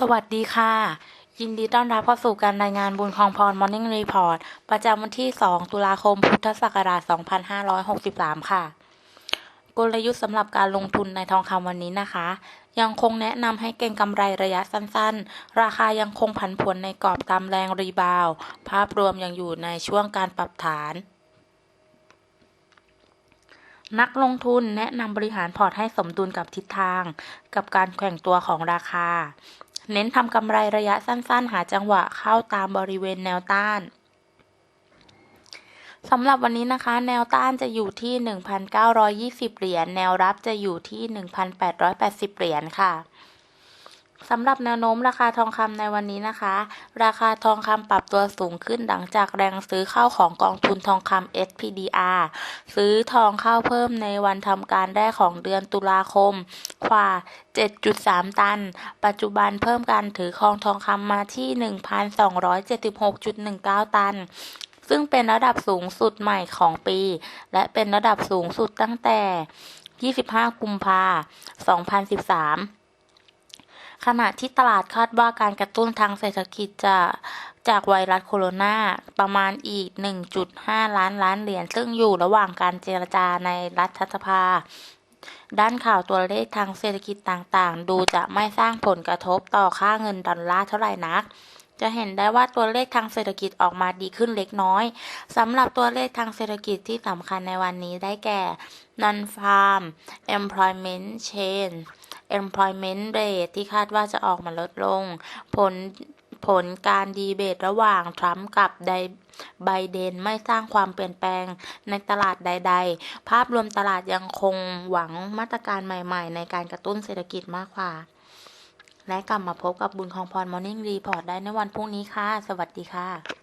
สวัสดีค่ะ ยินดีต้อนรับเข้าสู่การรายงานบุญคองพร Morning Report ประจำวันที่ 2 ตุลาคม พุทธศักราช 2563 ค่ะ กลยุทธ์สำหรับการลงทุนในทองคำวันนี้นะคะ ยังคงแนะนำให้เก็งกำไรระยะสั้นๆ ราคายังคงผันผวนในกรอบตามแรงรีบาว ภาพรวมยังอยู่ในช่วงการปรับฐานนักลงทุนแนะนำบริหารพอร์ตให้สมดุลกับทิศทาง กับการแข่งตัวของราคา เน้นทำกำไรระยะสั้นๆ หาจังหวะเข้าตามบริเวณแนวต้านสำหรับวันนี้นะคะ แนวต้านจะอยู่ที่ 1,920 เหรียญแนวรับจะอยู่ที่ 1,880 เหรียญค่ะ สำหรับแนวโน้มราคาทองคำในวันนี้นะคะ ราคาทองคำปรับตัวสูงขึ้นหลังจากแรงซื้อเข้าของกองทุนทองคำ SPDR ซื้อทองเข้าเพิ่มในวันทำการแรกของเดือนตุลาคมกว่า 7.3 ตัน ปัจจุบันเพิ่มการถือครองทองคำมาที่ 1,276.19 ตันซึ่งเป็นระดับสูงสุดใหม่ของปี และเป็นระดับสูงสุดตั้งแต่ 25 กุมภา2013 ขณะที่ตลาดคาดว่าการกระตุ้นทางเศรษฐกิจจะจากไวรัสโคโรนาประมาณอีก 1.5 ล้านล้านเหรียญซึ่งอยู่ระหว่างการเจรจาในรัฐสภา ด้านข่าวตัวเลขทางเศรษฐกิจต่างๆ ดูจะไม่สร้างผลกระทบต่อค่าเงินดอลลาร์เท่าไหร่นัก จะเห็นได้ว่าตัวเลขทางเศรษฐกิจออกมาดีขึ้นเล็กน้อยสำหรับตัวเลขทางเศรษฐกิจที่สำคัญในวันนี้ได้แก่ non-farm employment change employment rate ที่คาดว่าจะออกมาลดลง ผลผลการดีเบตระหว่างทรัมป์กับไดไบเดนไม่สร้างความเปลี่ยนแปลงในตลาดใด ๆ ภาพรวมตลาดยังคงหวังมาตรการใหม่ๆ ในการกระตุ้นเศรษฐกิจมากกว่า และกลับมาพบกับบุญของพร Morning Report ได้ในวันพรุ่งนี้ค่ะ สวัสดีค่ะ